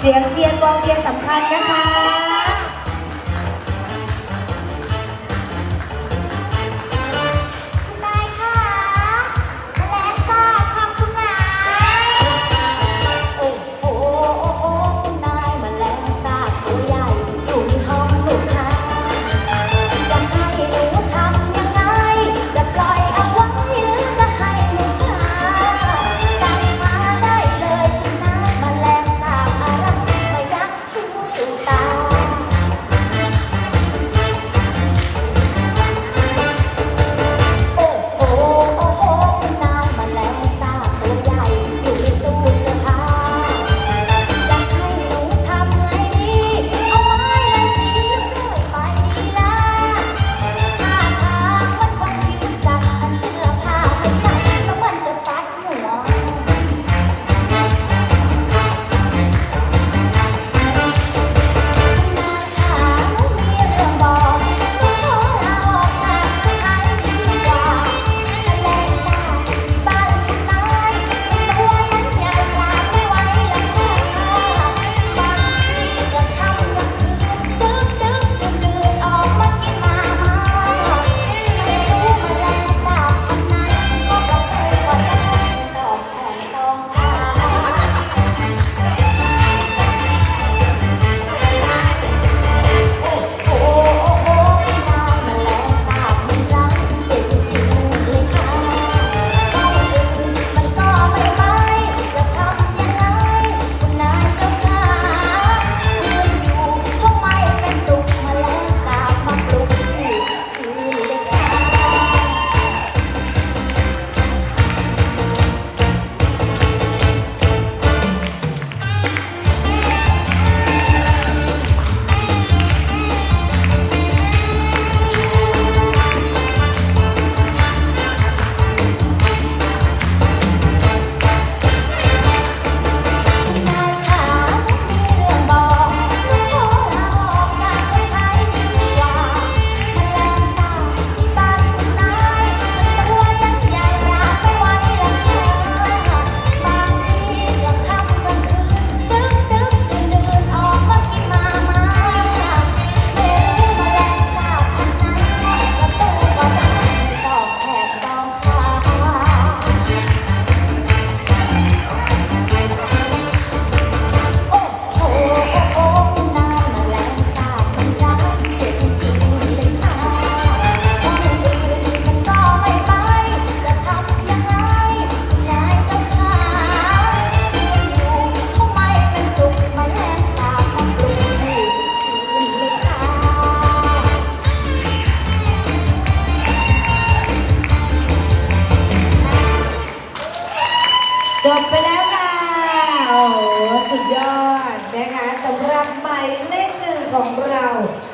เสียงเชียร์กองเชียร์สำคัญนะคะ บไปแล้วค่ะ โอ้สุดยอดนะคะสำหรับหมายเลขหนึ่งของเรา